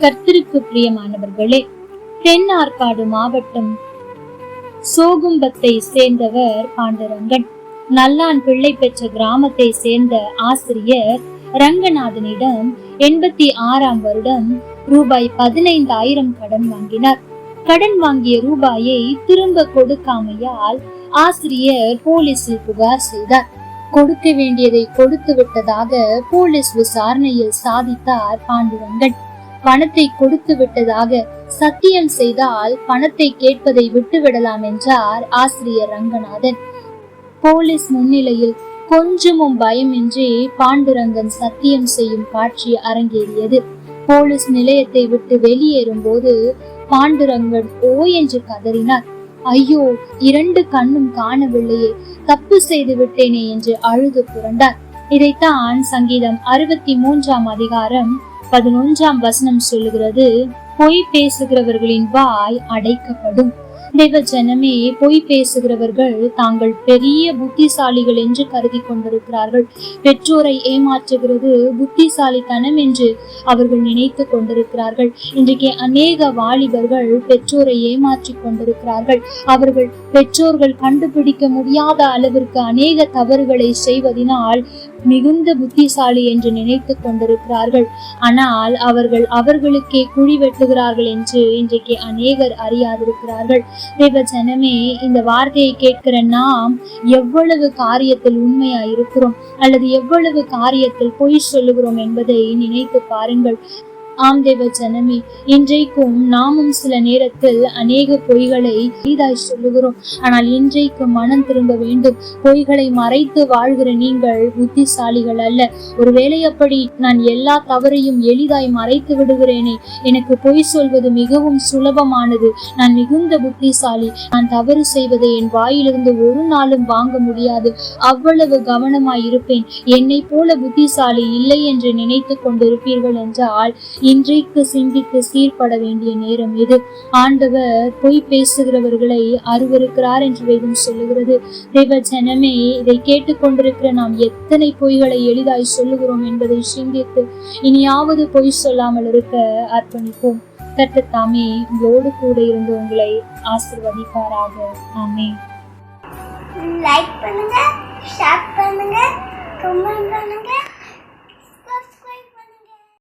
கர்த்தருக்கு பிரியமானவர்களே தென் ஆற்காடு மாவட்டம் சோகும்பத்தை சேர்ந்தவர் பாண்டரங்கன். நல்லான் பிள்ளை பெற்ற கிராமத்தை சேர்ந்த ஆசிரியர் ரங்கநாதனிடம் எண்பத்தி ஆறாம் வருடம் ரூபாய் பதினைந்தாயிரம் கடன் வாங்கினார். கடன் வாங்கிய ரூபாயை திரும்ப கொடுக்காமையால் ஆசிரியர் போலீசில் புகார் செய்தார். கொடுக்க வேண்டியதை கொடுத்து விட்டதாக போலீஸ் விசாரணையில் சாதித்தார் பாண்டுரங்கன். பணத்தை கொடுத்து விட்டதாக சத்தியம் செய்தால் பணத்தை கேட்பதை விட்டுவிடலாம் என்றார் ஆசிரியர் ரங்கநாதன். போலீஸ் முன்னிலையில் கொஞ்சமும் பயமின்றி பாண்டுரங்கன் சத்தியம் செய்யும் காட்சி அரங்கேறியது. போலீஸ் நிலையத்தை விட்டு வெளியேறும் போது பாண்டுரங்கன் ஓ என்று கதறினார். ஐயோ இரண்டு கண்ணும் காணவில்லையே தப்பு செய்து விட்டேனே என்று அழுது புரண்டார். இதைத்தான் சங்கீதம் அறுபத்தி மூன்றாம் அதிகாரம் பதினொன்றாம் வசனம் சொல்லுகிறது பொய் பேசுகிறவர்களின் வாய் அடைக்கப்படும். தேவ ஜனமே பொய் பேசுகிறவர்கள் தாங்கள் பெரிய புத்திசாலிகள் என்று கருதி கொண்டிருக்கிறார்கள். பெற்றோரை ஏமாற்றுகிறது புத்திசாலித்தனம் என்று அவர்கள் நினைத்து கொண்டிருக்கிறார்கள். இன்றைக்கு அநேக வாலிபர்கள் பெற்றோரை ஏமாற்றி கொண்டிருக்கிறார்கள். அவர்கள் பெற்றோர்கள் கண்டுபிடிக்க முடியாத அளவிற்கு அநேக தவறுகளை செய்வதனால் மிகுந்த புத்திசாலி என்று நினைத்து கொண்டிருக்கிறார்கள். ஆனால் அவர்கள் அவர்களுக்கே குழி வெட்டுகிறார்கள் என்று இன்றைக்கு அநேகர் அறியாதிருக்கிறார்கள். தேவ ஜனமே இந்த வார்த்தையை கேட்கிற நாம் எவ்வளவு காரியத்தில் உண்மையா இருக்கிறோம் அல்லது எவ்வளவு காரியத்தில் பொய் சொல்லுகிறோம் என்பதை நினைத்து பாருங்கள். ஆம் தேவ ஜனமே இன்றைக்கும் நாமும் சில நேரத்தில் அநேக பொய்களை எளிதாய் சொல்லுகிறோம். ஆனால் இன்றைக்கு மனம் திரும்ப வேண்டும். பொய்களை மறைத்து வாழ்கிற நீங்கள் புத்திசாலிகள் அல்ல. ஒருவேளை அப்படி நான் எல்லா தவறையும் எளிதாய் மறைத்து விடுகிறேனே எனக்கு பொய் சொல்வது மிகவும் சுலபமானது. நான் மிகுந்த புத்திசாலி. நான் தவறு செய்வதை என் வாயிலிருந்து ஒரு நாளும் வாங்க முடியாது. அவ்வளவு கவனமாய் இருப்பேன். என்னை போல புத்திசாலி இல்லை என்று நினைத்து கொண்டிருப்பீர்கள் என்றால் இன்றைக்கு சிந்தித்து சீர்பட வேண்டிய நேரம் இது. ஆண்டவர் பொய் பேசுகிறவர்களை அருவருக்கிறார் என்று வேதம் சொல்லுகிறது. தேவ ஜனமே இதை கேட்டுக்கொண்டிருக்கிற நாம் எத்தனை பொய்களை எளிதாய் சொல்லுகிறோம் என்பதை சிந்தித்து இனியாவது பொய் சொல்லாமல் இருக்க அர்ப்பணிப்போம். கர்த்தர் தாமே உங்களோடு கூட இருந்து உங்களை ஆசிர்வதிப்பாராக. ஆமே லைக் பண்ணுங்க